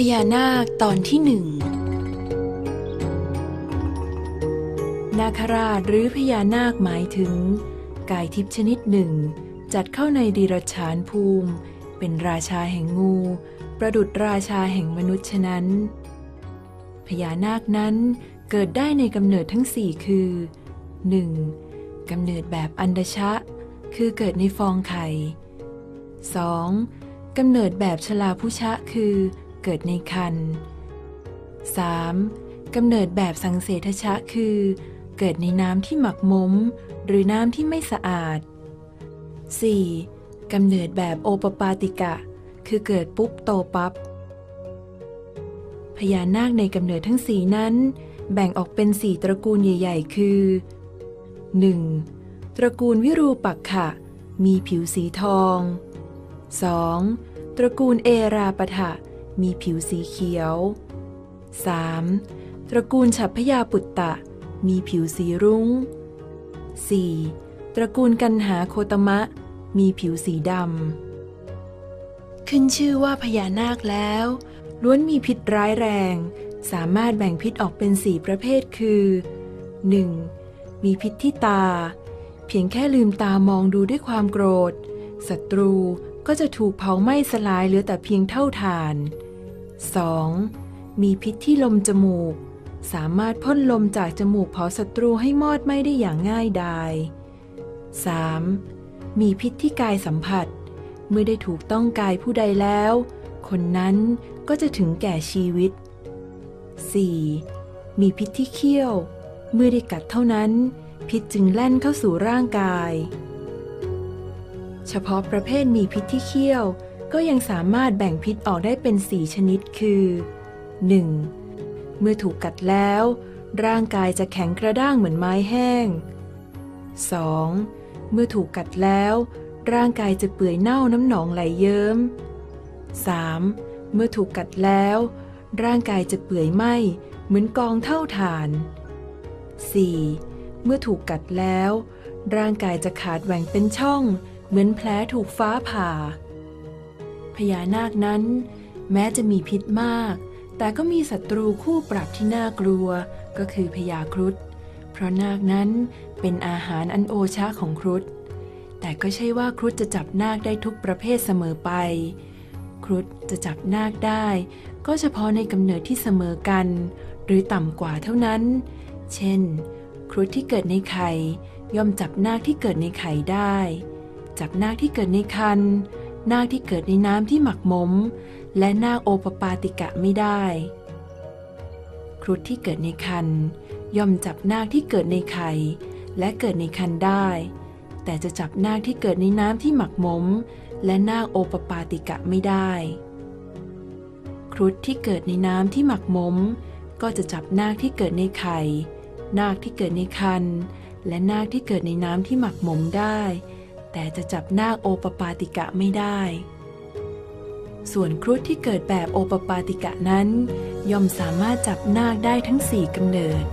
พญานาคตอนที่หนึ่ง นาคราชหรือพญานาคหมายถึง กายทิพย์ชนิดหนึ่ง จัดเข้าในดีรชานภูมิ เป็นราชาแห่งงู ประดุดราชาแห่งมนุษย์ฉะนั้น พญานาคนั้นเกิดได้ในกำเนิดทั้งสี่คือ 1. กำเนิดแบบอันดชะ คือเกิดในฟองไข่ 2. กำเนิดแบบชลาพุชะคือเเกิดในคัน 3. กำเนิดแบบสังเสทชะคือ เกิดในน้ำที่หมักมมหรือน้ำที่ไม่สะอาด 4. กำเนิดแบบโอปปาติกะ คือเกิดปุ๊บโตปับ๊บพญานาคในกำเนิดทั้งสีนั้น แบ่งออกเป็นสี่ตระกูลใหญ่ ๆ คือ 1. ตระกูลวิรูปักขะ มีผิวสีทอง 2. ตระกูลเอราปะทะ มีผิวสีเขียว 3. ตระกูลฉัพพยาปุตตะ มีผิวสีรุง้ง 4. ตระกูลกันหาโคตมะ มีผิวสีดำ ขึ้นชื่อว่าพญานาคแล้ว ล้วนมีพิษร้ายแรง สามารถแบ่งพิษออกเป็นสี่ประเภทคือ 1. มีพิษที่ตา เพียงแค่ลืมตามองดูด้วยความโกรธ ศัตรูก็จะถูกเผาไหม้สลายเหลือแต่เพียงเท่าฐาน 2. มีพิษที่ลมจมูก สามารถพ่นลมจากจมูกเผาศัตรูให้มอดไหม้ได้อย่างง่ายดาย 3. มีพิษที่กายสัมผัส เมื่อได้ถูกต้องกายผู้ใดแล้ว คนนั้นก็จะถึงแก่ชีวิต 4. มีพิษที่เขี้ยว เมื่อได้กัดเท่านั้น พิษจึงแล่นเข้าสู่ร่างกาย เฉพาะประเภทมีพิษที่เขี้ยว ก็ยังสามารถแบ่งพิษออกได้เป็นสี่ชนิดคือ 1. เมื่อถูกกัดแล้ว ร่างกายจะแข็งกระด้างเหมือนไม้แห้ง 2. เมื่อถูกกัดแล้ว ร่างกายจะเปื่อยเน่าน้ำหนองไหลเยิ้ม 3. เมื่อถูกกัดแล้ว ร่างกายจะเปื่อยไหม้เหมือนกองเท่าฐาน 4. เมื่อถูกกัดแล้ว ร่างกายจะขาดแหว่งเป็นช่อง เหมือนแผลถูกฟ้าผ่า พญานาคนั้น แม้จะมีพิษมาก แต่ก็มีศัตรูคู่ปรับที่น่ากลัวก็คือพญาครุฑเพราะนาคนั้นเป็นอาหารอันโอชะของครุฑแต่ก็ใช่ว่าครุฑจะจับนาคได้ทุกประเภทเสมอไป ครุฑจะจับนาคได้ ก็เฉพาะในกำเนิดที่เสมอกัน หรือต่ำกว่าเท่านั้น เช่น ครุฑที่เกิดในไข่ย่อมจับนาคที่เกิดในไข่ได้ จับนาคที่เกิดในคัน นาคที่เกิดในน้ำที่หมักหมม และนาคโอปปาติกะไม่ได้ ครุฑที่เกิดในคันย่อมจับนาคที่เกิดในไข่ และเกิดในคันได้ แต่จะจับนาคที่เกิดในน้ำที่หมักหมม และนาคโอปปาติกะไม่ได้ ครุฑที่เกิดในน้ำที่หมักหมม ก็จะจับนาคที่เกิดในไข่ นาคที่เกิดในคันและนาคที่เกิดในน้ำที่หมักหมมได้ แต่จะจับนาคโอปปาติกะไม่ได้ ส่วนครุฑที่เกิดแบบโอปปาติกะนั้น ย่อมสามารถจับนาคได้ทั้งสี่กำเนิด